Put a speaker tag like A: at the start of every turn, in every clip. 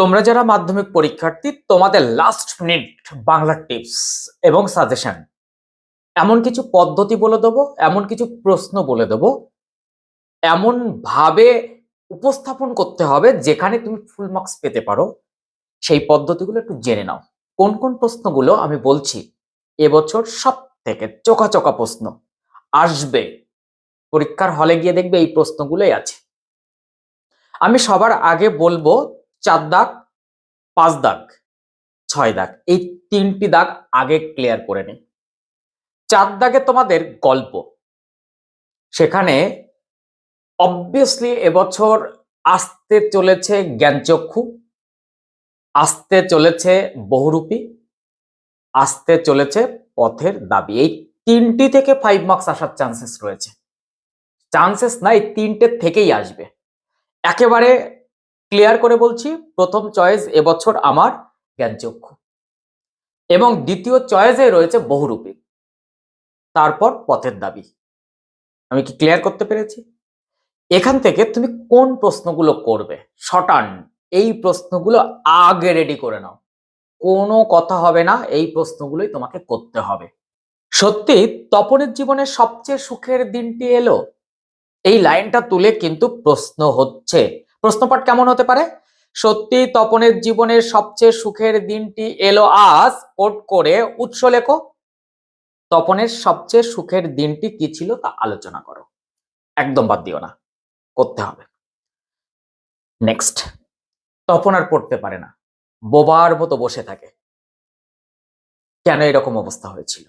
A: তোমরা যারা মাধ্যমিক পরীক্ষার্থী, তোমাদের লাস্ট মিনিট বাংলা টিপস এবং সাজেশন এমন কিছু পদ্ধতি বলে দেবো, এমন কিছু প্রশ্ন বলে দেবো, এমন ভাবে উপস্থাপন করতে হবে যেখানে তুমি ফুল মার্কস পেতে পারো। সেই পদ্ধতিগুলো একটু জেনে নাও। কোন কোন প্রশ্নগুলো আমি বলছি, এবছর সব থেকে চোখা প্রশ্ন। আসবে, পরীক্ষার হলে গিয়ে দেখবে এই প্রশ্নগুলোই আছে। আমি সবার আগে বলব চার দাগ, পাঁচ দাগ, ছয় দাগ। এই তিনটি দাগ আগে ক্লিয়ার করে নিই চার দাগে তোমাদের গল্প। সেখানে অবভিয়াসলি এবছর আসতে চলেছে জ্ঞানচক্ষু, আসতে চলেছে বহুরূপী, আসতে চলেছে পথের দাবি। এই তিনটি থেকে ফাইভ মার্কস আসার চান্সেস রয়েছে। চান্সেস নাই তিনটে থেকেই আসবে। একেবারে ক্লিয়ার করে বলছি, প্রথম চয়েস এবছর আমার জ্ঞানচক্ষু। এবং দ্বিতীয় চয়েসে রয়েছে বহুরূপী। তারপর পথের দাবি। আমি কি ক্লিয়ার করতে পেরেছি? এখান থেকে তুমি কোন প্রশ্নগুলো করবে? শটান এই প্রশ্নগুলো আগে রেডি করে নাও। কোনো কথা হবে না, এই প্রশ্নগুলোই তোমাকে করতে হবে। সত্যি, তপনের জীবনের সবচেয়ে সুখের দিনটি এলো। এই লাইনটা তুলে কিন্তু প্রশ্ন হচ্ছে প্রশ্নপাঠ কেমন হতে পারে? সত্যি তপনের জীবনের সবচেয়ে সুখের দিনটি এলো আজ, কোট করে উৎস লেখো। তপনের সবচেয়ে সুখের দিনটি কি ছিল তা আলোচনা করো। একদম বাদ দিও না, করতে হবে। নেক্সট, তপন আর পড়তে পারে না, বোবার মতো বসে থাকে। কেন এরকম অবস্থা হয়েছিল?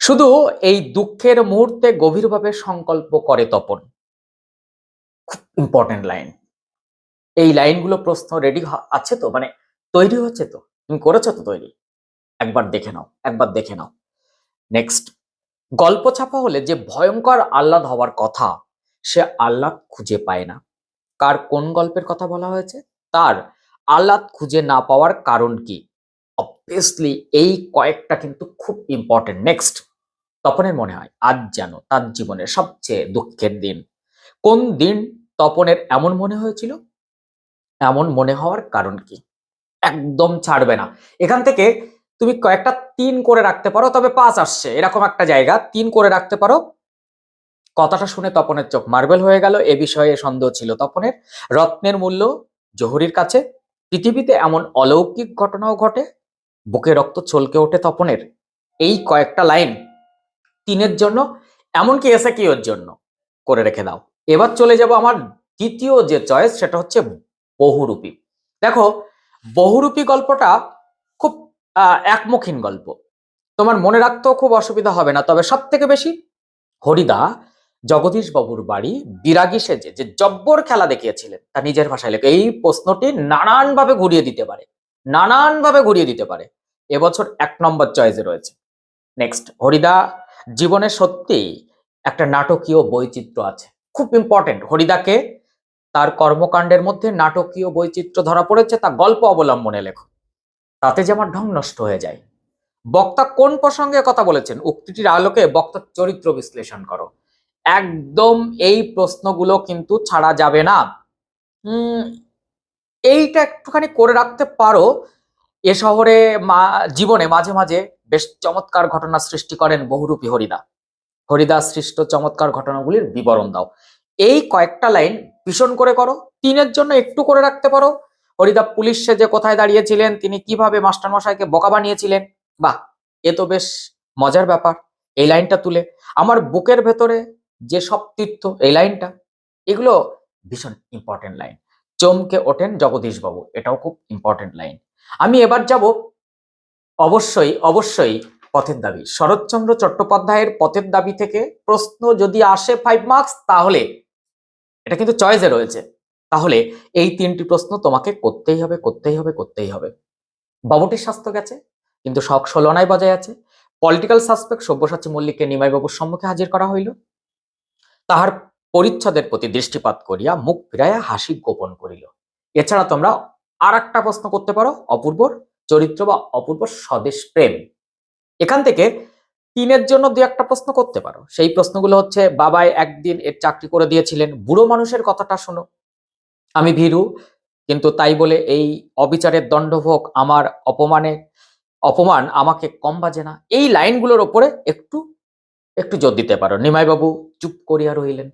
A: শুধু এই দুঃখের মুহূর্তে গভীরভাবে সংকল্প করে তপন। ইম্পর্টেন্ট লাইন এই লাইনগুলো প্রশ্ন রেডি আছে তো? মানে তৈরি হচ্ছে তো? তুমি করেছ তো তৈরি? একবার দেখে নাও, একবার দেখে নাও। নেক্সট গল্প ছাপা হলে যে ভয়ঙ্কর আহ্লাদ হওয়ার কথা, সে আহ্লাদ খুঁজে পায় না। কার কোন গল্পের কথা বলা হয়েছে? তার। আহ্লাদ খুঁজে না পাওয়ার কারণ কি? অবভিয়াসলি এই কয়েকটা কিন্তু খুব ইম্পর্টেন্ট নেক্সট তপনের মনে হয়, আজ যেন তার জীবনের সবচেয়ে দুঃখের দিন। কোন দিন তপনের এমন মনে হয়েছিল? এমন মনে হওয়ার কারণ কি? একদম ছাড়বে না। এখান থেকে তুমি কয়েকটা তিন করে রাখতে পারো, তবে পাঁচ আসছে। এরকম একটা জায়গা, তিন করে রাখতে পারো। কথাটা শুনে তপনের চোখ মার্বেল হয়ে গেল। এ বিষয়ে সন্দেহ ছিল তপনের। রত্নের মূল্য জহুরির কাছে। পৃথিবীতে এমন অলৌকিক ঘটনাও ঘটে। বুকে রক্ত চলকে ওঠে তপনের। এই কয়েকটা লাইন তিনের জন্য, এমনকি এসে কি ওর জন্য করে রেখে দাও। এবার চলে যাব আমার দ্বিতীয় যে চয়েস সেটা হচ্ছে বহুরূপী। দেখো, বহুরূপী গল্পটা খুব একমুখীন গল্প। তোমার মনে রাখতেও খুব অসুবিধা হবে না, তবে সব থেকে বেশি হরিদা জগদীশ বাবুর বাড়ি, বিরাগী সেজে, যে জব্বর খেলা দেখিয়েছিলেন তা নিজের ভাষায় লেখে। এই প্রশ্নটি নানান ভাবে ঘুরিয়ে দিতে পারে নানান ভাবে ঘুরিয়ে দিতে পারে। এবছর এক নম্বর চয়েসে রয়েছে। নেক্সট হরিদা, জীবনে সত্যি একটা নাটকীয় বৈচিত্র্য আছে। খুব ইম্পর্টেন্ট হরিদাকে তার কর্মকাণ্ডের মধ্যে নাটকীয় বৈচিত্র্য ধরা পড়েছে, তা গল্প অবলম্বনে লেখো। তাতে যে আমার ঢং নষ্ট হয়ে যায়। বক্তা কোন প্রসঙ্গে কথা বলেছেন? উক্তিটির আলোকে বক্তার চরিত্র বিশ্লেষণ করো। একদম এই প্রশ্নগুলো কিন্তু ছাড়া যাবে না। এইটা একটুখানি করে রাখতে পারো। এ শহরে মা, জীবনে মাঝে মাঝে বেশ চমৎকার ঘটনা সৃষ্টি করেন বহুরূপী হরিদা। হরিদা সৃষ্ট চমৎকার ঘটনাগুলির বিবরণ দাও। এই কয়েকটা লাইন ভীষণ করে করো। তিনের জন্য একটু করে রাখতে পারো। হরিদা, পুলিশ যে কোথায় দাঁড়িয়েছিলেন? তিনি কীভাবে মাস্টার মশাইকে বোকা বানিয়েছিলেন? বাহ, এ তো বেশ মজার ব্যাপার। এই লাইনটা তুলে। আমার বুকের ভেতরে যে সব তীর্থ, এই লাইনটা, এগুলো ভীষণ ইম্পর্টেন্ট লাইন। চমকে ওঠেন জগদীশবাবু, এটাও খুব ইম্পর্টেন্ট লাইন। আমি এবার যাব অবশ্যই অবশ্যই পথের দাবি। শরৎচন্দ্র চট্টোপাধ্যায়ের পথের দাবি থেকে প্রশ্ন যদি আসে ফাইভ মার্কস তাহলে এটা কিন্তু চয়েসে রয়েছে। তাহলে এই তিনটি প্রশ্ন তোমাকে করতেই হবে করতেই হবে করতেই হবে। বাবুটির স্বাস্থ্য গেছে, কিন্তু শখ ষোলনায় বজায় আছে। পলিটিক্যাল সাসপেক্ট সব্যসাচী মল্লিককে নিমাইবাবুর সম্মুখে হাজির করা হইল। তাহার পরিচ্ছদের প্রতি দৃষ্টিপাত করিয়া মুখ ফিরাইয়া হাসি গোপন করিল। এছাড়া তোমরা আর একটা প্রশ্ন করতে পারো, অপূর্বর চরিত্র বা অপূর্ব স্বদেশ প্রেম। এখান থেকে তিনের জন্য দু একটা প্রশ্ন করতে পারো। সেই প্রশ্নগুলো হচ্ছে, বাবাই একদিন এর চাকরি করে দিয়েছিলেন, বুড়ো মানুষের কথাটা শোনো। আমি ভীরু, কিন্তু তাই বলে এই অবিচারের দণ্ডভোগ আমার অপমানে, অপমান আমাকে কম বাজে না। এই লাইনগুলোর ওপরে একটু একটু জোর দিতে পারো। নিমাইবাবু চুপ করিয়া রইলেন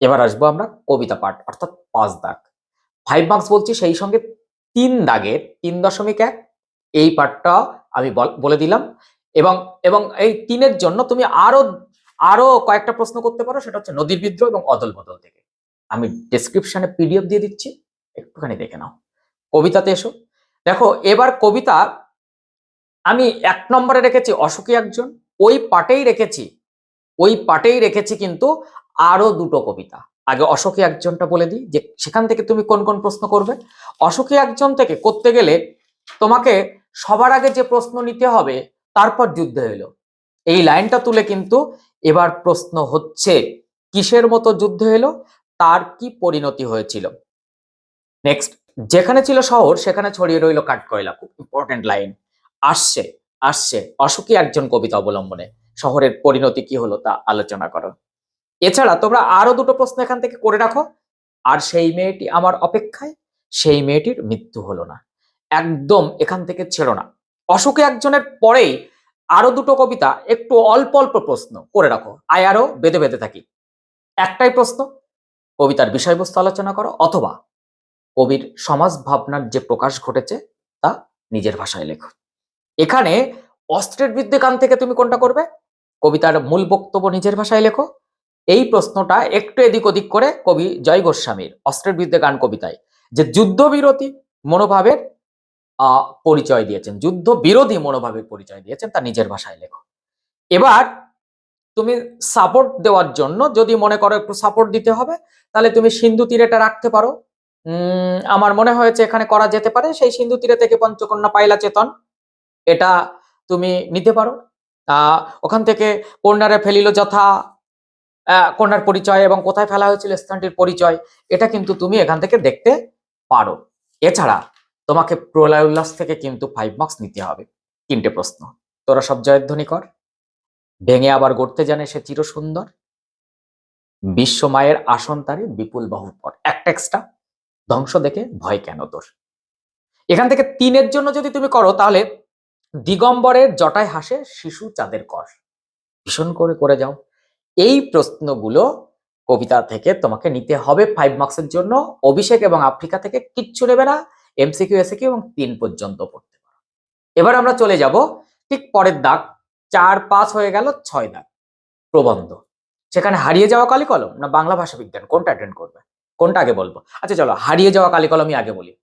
A: এবার আসব আমরা কবিতা পাঠ, অর্থাৎ পাঁচ দাগ। ফাইভ মার্কস বলছি, সেই সঙ্গে তিন দাগের, তিন দশমিক এক, এই পাঠটা আমি বল- দিলাম। এবং এবং এই তিনের জন্য তুমি আরও আরও কয়েকটা প্রশ্ন করতে পারো। সেটা হচ্ছে নদীর বিদ্রোহ এবং অদল বদল থেকে। আমি ডেসক্রিপশনে পিডিএফ দিয়ে দিচ্ছি। একটুখানি দেখে নাও। কবিতাতে এসো। দেখো, এবার কবিতা আমি এক নম্বরে রেখেছি অসুখী একজন। ওই পাটেই রেখেছি। ওই পাটেই রেখেছি কিন্তু আরও দুটো কবিতা। আগে অসুখী একজনটা বলে দিই যে, সেখান থেকে তুমি কোন কোন প্রশ্ন করবে? অসুখী একজন থেকে করতে গেলে তোমাকে সবার আগে যে প্রশ্ন নিতে হবে, তারপর যুদ্ধ এলো এই লাইনটা তুলে কিন্তু এবার প্রশ্ন হচ্ছে, কিসের মতো যুদ্ধ এলো তার কি পরিণতি হয়েছিল? নেক্সট যেখানে ছিল শহর, সেখানে ছড়িয়ে রইল কাঠকয়লা। খুব ইম্পর্টেন্ট লাইন আসছে আসছে। অসুখী একজন কবিতা অবলম্বনে। শহরের পরিণতি কি হলো তা আলোচনা করো। এছাড়া তোমরা আরও দুটো প্রশ্ন এখান থেকে করে রাখো। আর সেই মেয়েটি আমার অপেক্ষায়, সেই মেয়েটির মৃত্যু হলো না। একদম এখান থেকে ছেড়ো না। অসুখী একজনের পরেই আরও দুটো কবিতা একটু অল্প অল্প প্রশ্ন করে রাখো। আয় আরও বেঁধে বেঁধে থাকি। একটাই প্রশ্ন, কবিতার বিষয়বস্তু আলোচনা করো অথবা কবির সমাজ ভাবনার যে প্রকাশ ঘটেছে তা নিজের ভাষায় লেখো। এখানে অস্ত্রের বিরুদ্ধে গান থেকে তুমি কোনটা করবে? কবিতার মূল বক্তব্য নিজের ভাষায় লেখো। এই প্রশ্নটা একটু এদিক ওদিক করে কবি জয় গোস্বামীর অস্ত্রের বিরুদ্ধে গান কবিতায়। যে যুদ্ধবিরতি মনোভাবের পরিচয় দিয়েছেন। যুদ্ধ বিরোধী মনোভাবের পরিচয় দিয়েছেন, তা নিজের ভাষায় লেখো। এবার তুমি সাপোর্ট দেওয়ার জন্য যদি মনে করো একটু সাপোর্ট দিতে হবে, তাহলে তুমি সিন্ধু তীরেটা রাখতে পারো। আমার মনে হয়েছে এখানে করা যেতে পারে, সেই সিন্ধু তীরে থেকে পঞ্চকন্যা পাইলা চেতন। এটা তুমি নিতে পারো। ওখান থেকে কন্যারে ফেলিল যথা কন্যার পরিচয় এবং কোথায় ফেলা হয়েছিল স্থানটির পরিচয়, এটা কিন্তু তুমি এখান থেকে দেখতে পারো। এছাড়া তোমাকে প্রলয় উল্লাস থেকে কিন্তু ফাইভ মার্কস নিতে হবে। তিনটে প্রশ্ন। তোরা সব জয়ধ্বনি কর। ভেঙে আবার গড়তে জানে সে চির সুন্দর বিশ্ব মায়ের আসন তারে বিপুল বাহুর পর একটা এক্সট্রা ধ্বংস দেখে ভয় কেন তোর? এখান থেকে তিনের জন্য যদি তুমি করো, তাহলে দিগম্বরের জটায় হাসে শিশু চাঁদের কর। ভীষণ করে করে যাও। এই প্রশ্নগুলো কবিতা থেকে তোমাকে নিতে হবে ফাইভ মার্কসের জন্য। অভিষেক এবং আফ্রিকা থেকে কিচ্ছু নেবে না। এমসিকিউ এসিকিউ এবং তিন পর্যন্ত পড়তে পারো। এবার আমরা চলে যাব ঠিক পরের দাগ। চার পাঁচ হয়ে গেল ছয় দাগ। প্রবন্ধ। সেখানে হারিয়ে যাওয়া কালি কলম না বাংলা ভাষা বিজ্ঞান? কোনটা অ্যাটেন্ড করবে? কোনটা আগে বলব? আচ্ছা চলো, হারিয়ে যাওয়া কালি কলমই আগে বলি।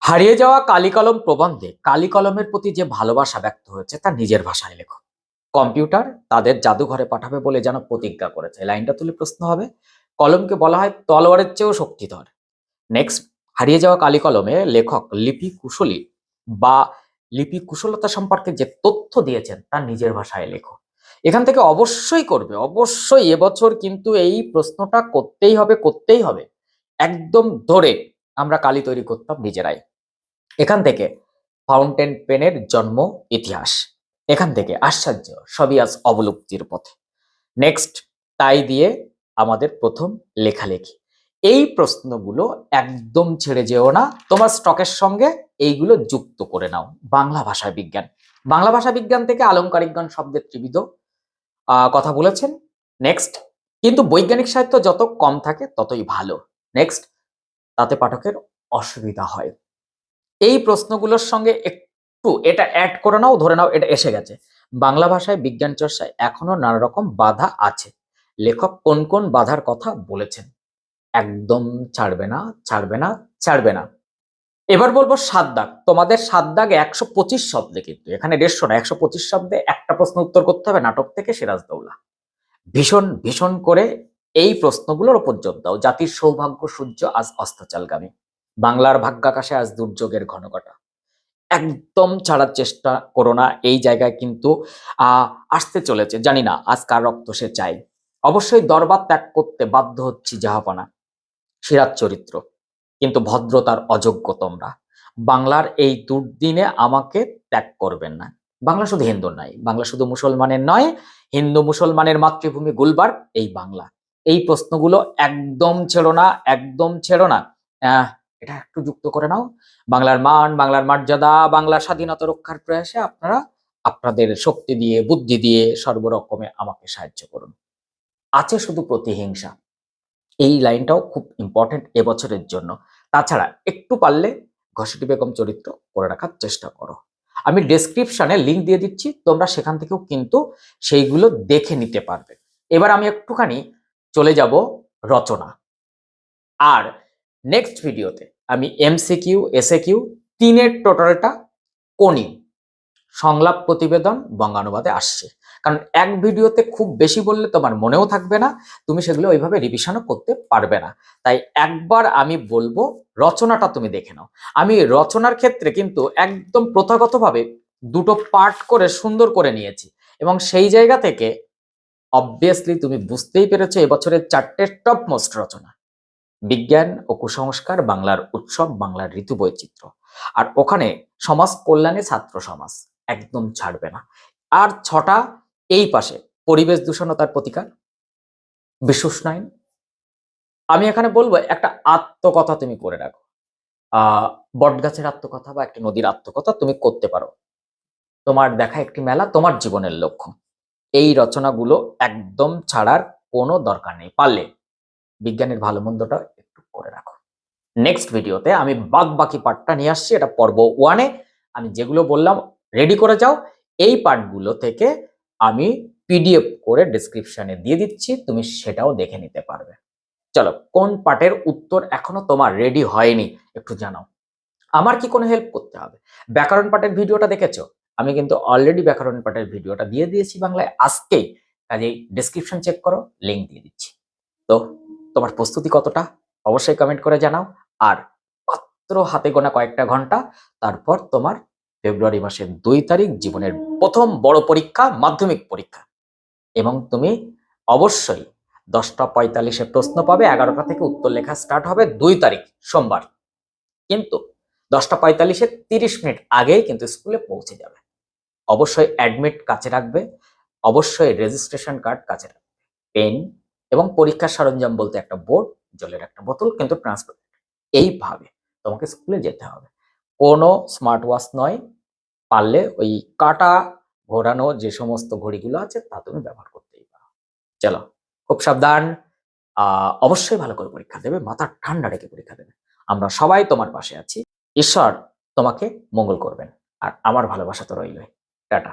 A: হারিয়ে যাওয়া কালি কলম প্রবন্ধে কালি কলমের প্রতি যে ভালোবাসা ব্যক্ত হয়েছে, তা নিজের ভাষায় লেখো। কম্পিউটার তাদের জাদুঘরে পাঠাবে বলে যেন প্রতিজ্ঞা করেছে। লাইনটা তুলে প্রশ্ন হবে। কলমকে বলা হয় তলোয়ারের চেয়েও শক্তিধর। নেক্সট হারিয়ে যাওয়া কালি কলমে লেখক লিপি কুশলী বা লিপি কুশলতা সম্পর্কে যে তথ্য দিয়েছেন, তা নিজের ভাষায় লেখো। এখান থেকে অবশ্যই করবে, অবশ্যই এবছর কিন্তু এই প্রশ্নটা করতেই হবে করতেই হবে। একদম ধরে আমরা কালি তৈরি করতাম নিজেরাই। এখান থেকে ফাউন্টেন পেনের জন্ম ইতিহাস। এখান থেকে আশ্চর্য, সবই আজ অবলুপ্তির পথে। নেক্সট, তাই দিয়ে আমাদের প্রথম লেখালেখি। এই প্রশ্নগুলো একদম ছেড়ে যেও না। তোমার স্টকের সঙ্গে এইগুলো যুক্ত করে নাও। বাংলা ভাষা বিজ্ঞান। বাংলা ভাষা বিজ্ঞান থেকে আলংকারিক গান শব্দের ত্রিবিধ কথা বলেছেন। নেক্সট কিন্তু বৈজ্ঞানিক সাহিত্য যত কম থাকে ততই ভালো। নেক্সট তাতে পাঠকের অসুবিধা হয়। এই প্রশ্নগুলোর সঙ্গে একটু এটা অ্যাড করে নাও, ধরে নাও এটা এসে গেছে। বাংলা ভাষায় বিজ্ঞান চর্চায় এখনও নানা রকম বাধা আছে। লেখক কোন কোন বাধার কথা বলেছেন? একদম ছাড়বে না ছাড়বে না ছাড়বে না। এবার বলব সাত দাগ। তোমাদের সাত দাগ একশো পঁচিশ শব্দে কিন্তু, এখানে দেড়শো না, একশো পঁচিশ শব্দে একটা প্রশ্ন উত্তর করতে হবে নাটক থেকে সিরাজদৌলা। ভীষণ ভীষণ করে এই প্রশ্নগুলোর উপর জোর দাও। জাতির সৌভাগ্য সূর্য আজ অস্তচালগামী বাংলার ভাগ্যাকাশে আজ দুর্যোগের ঘনঘটা। একদম ছাড়ার চেষ্টা করো না, এই জায়গায় কিন্তু আসতে চলেছে। জানি না আজ কার রক্ত সে চাই অবশ্যই দরবার ত্যাগ করতে বাধ্য হচ্ছি জাহাপনা। সিরাজ চরিত্র। কিন্তু ভদ্রতার অযোগ্য তোমরা। বাংলার এই দুর্দিনে আমাকে ত্যাগ করবেন না। বাংলা শুধু হিন্দুর নয়, বাংলা শুধু মুসলমানের নয়, হিন্দু মুসলমানের মাতৃভূমি গুলবার, এই বাংলা। এই প্রশ্নগুলো একদম ছেড়ো না, একদম ছেড়ো না। এটা একটু যুক্ত করে নাও। বাংলার মান, বাংলার মর্যাদা, বাংলার স্বাধীনতা রক্ষার প্রয়াসে আপনারা আপনাদের শক্তি দিয়ে, বুদ্ধি দিয়ে সর্বরকমে আমাকে সাহায্য করুন। আছে শুধু প্রতিহিংসা। এই লাইনটাও খুব ইম্পর্টেন্ট এবছরের জন্য। তাছাড়া একটু পারলে ঘসেটি বেগম চরিত্র করে রাখার চেষ্টা করো। আমি ডেসক্রিপশনে লিঙ্ক দিয়ে দিচ্ছি, তোমরা সেখান থেকেও কিন্তু সেইগুলো দেখে নিতে পারবে। এবার আমি একটুখানি চলে যাব রচনা। আর নেক্সট ভিডিওতে আমি এমসিকিউ এসএ কিউ তিনের টোটালটা কোনি সংলাপ প্রতিবেদন বঙ্গানুবাদে আসছে। কারণ এক ভিডিওতে খুব বেশি বললে তোমার মনেও থাকবে না, তুমি সেগুলো ওইভাবে রিভিশনও করতে পারবে না। তাই একবার আমি বলব, রচনাটা তুমি দেখে নাও। আমি রচনার ক্ষেত্রে কিন্তু একদম প্রথাগতভাবে দুটো পার্ট করে সুন্দর করে নিয়েছি এবং সেই জায়গা থেকে অবভিয়াসলি তুমি বুঝতেই পেরেছ এবছরের চারটে টপ মোস্ট রচনা। বিজ্ঞান ও কুসংস্কার, বাংলার উৎসব, বাংলার ঋতু বৈচিত্র্য। আর ওখানে সমাজ কল্যাণে ছাত্র সমাজ, একদম ছাড়বে না। আর ছটা এই পাশে পরিবেশ দূষণতার প্রতিকার, বিশুষ্ণায়ন। আমি এখানে বলব একটা আত্মকথা তুমি করে রাখো। বটগাছের আত্মকথা বা একটা নদীর আত্মকথা তুমি করতে পারো। তোমার দেখা একটি মেলা, তোমার জীবনের লক্ষ্য। এই রচনাগুলো একদম ছাড়ার কোনো দরকার নেই। পারলে বিজ্ঞানের ভালো মন্দটা একটু করে রাখো। নেক্সট ভিডিওতে আমি বাদ বাকি পার্টটা নিয়ে আসছি। এটা পর্ব ওয়ানে আমি যেগুলো বললাম রেডি করে যাও। এই পার্টগুলো থেকে আমি পিডিএফ করে ডেসক্রিপশনে দিয়ে দিচ্ছি, তুমি সেটাও দেখে নিতে পারবে। চলো, কোন পার্টের উত্তর এখনও তোমার রেডি হয়নি একটু জানাও। আমার কি কোনো হেল্প করতে হবে? ব্যাকরণ পার্টের ভিডিওটা দেখেছ? আমি কিন্তু অলরেডি ব্যাকরণ পার্টের ভিডিওটা দিয়ে দিয়েছি বাংলায়। আজকেই কাজেই ডেসক্রিপশন চেক করো লিঙ্ক দিয়ে দিচ্ছি। তো, তোমার প্রস্তুতি কতটা? অবশ্যই কমেন্ট করে জানাও। আর মাত্র হাতে গোনা কয়েকটা ঘণ্টা, তারপর তোমার ফেব্রুয়ারি মাসের দুই তারিখ জীবনের প্রথম বড় পরীক্ষা, মাধ্যমিক পরীক্ষা। এবং তুমি অবশ্যই দশটা পঁয়তাল্লিশে প্রশ্ন পাবে, এগারোটা থেকে উত্তর লেখা স্টার্ট হবে দুই তারিখ, সোমবার। কিন্তু দশটা পঁয়তাল্লিশে তিরিশ মিনিট আগেই কিন্তু স্কুলে পৌঁছে যাবে। অবশ্যই অ্যাডমিট কাছে রাখবে, অবশ্যই রেজিস্ট্রেশন কার্ড কাছে রাখবে। পেন এবং পরীক্ষার সরঞ্জাম বলতে একটা বোর্ড জলের একটা বোতল, কিন্তু ট্রান্সপোর্ট এইভাবে তোমাকে স্কুলে যেতে হবে। কোনো স্মার্ট ওয়াচ নয় পারলে ওই কাটা ঘোরানো যে সমস্ত ঘড়িগুলো আছে তা তুমি ব্যবহার করতেই পারো। চলো, খুব সাবধান। অবশ্যই ভালো করে পরীক্ষা দেবে, মাথা ঠান্ডা রেখে পরীক্ষা দেবে। আমরা সবাই তোমার পাশে আছি। ঈশ্বর তোমাকে মঙ্গল করবেন। আর আমার ভালোবাসা তো রইলই। টাটা।